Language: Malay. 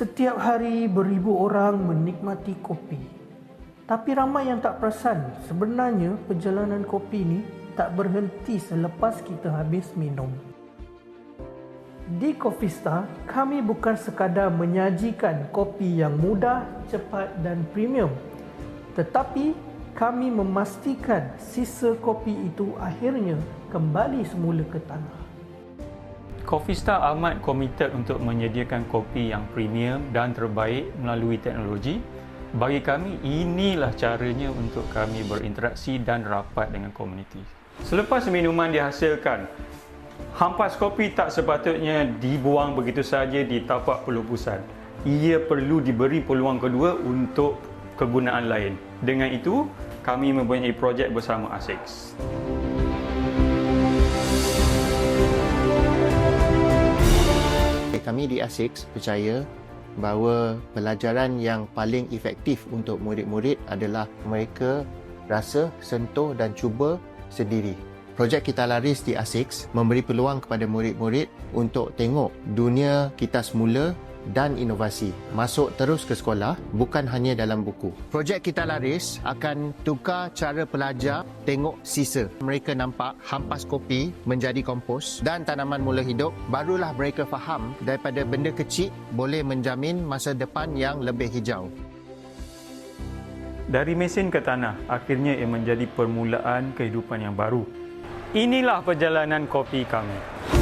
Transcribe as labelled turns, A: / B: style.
A: Setiap hari beribu orang menikmati kopi. Tapi ramai yang tak perasan sebenarnya perjalanan kopi ni tak berhenti selepas kita habis minum. Di Coffee Star, kami bukan sekadar menyajikan kopi yang mudah, cepat dan premium. Tetapi kami memastikan sisa kopi itu akhirnya kembali semula ke tanah.
B: Coffee Star amat komited untuk menyediakan kopi yang premium dan terbaik melalui teknologi. Bagi kami, inilah caranya untuk kami berinteraksi dan rapat dengan komuniti. Selepas minuman dihasilkan, hampas kopi tak sepatutnya dibuang begitu saja di tapak pelupusan. Ia perlu diberi peluang kedua untuk kegunaan lain. Dengan itu, kami mempunyai projek bersama ASICS.
C: Kami di ASICS percaya bahawa pelajaran yang paling efektif untuk murid-murid adalah mereka rasa, sentuh dan cuba sendiri. Projek Kita Laris di ASICS memberi peluang kepada murid-murid untuk tengok dunia kita semula dan inovasi masuk terus ke sekolah bukan hanya dalam buku. Projek Kita Laris akan tukar cara pelajar tengok sisa. Mereka nampak hampas kopi menjadi kompos dan tanaman mula hidup barulah mereka faham daripada benda kecil boleh menjamin masa depan yang lebih hijau.
B: Dari mesin ke tanah, akhirnya ia menjadi permulaan kehidupan yang baru. Inilah perjalanan kopi kami.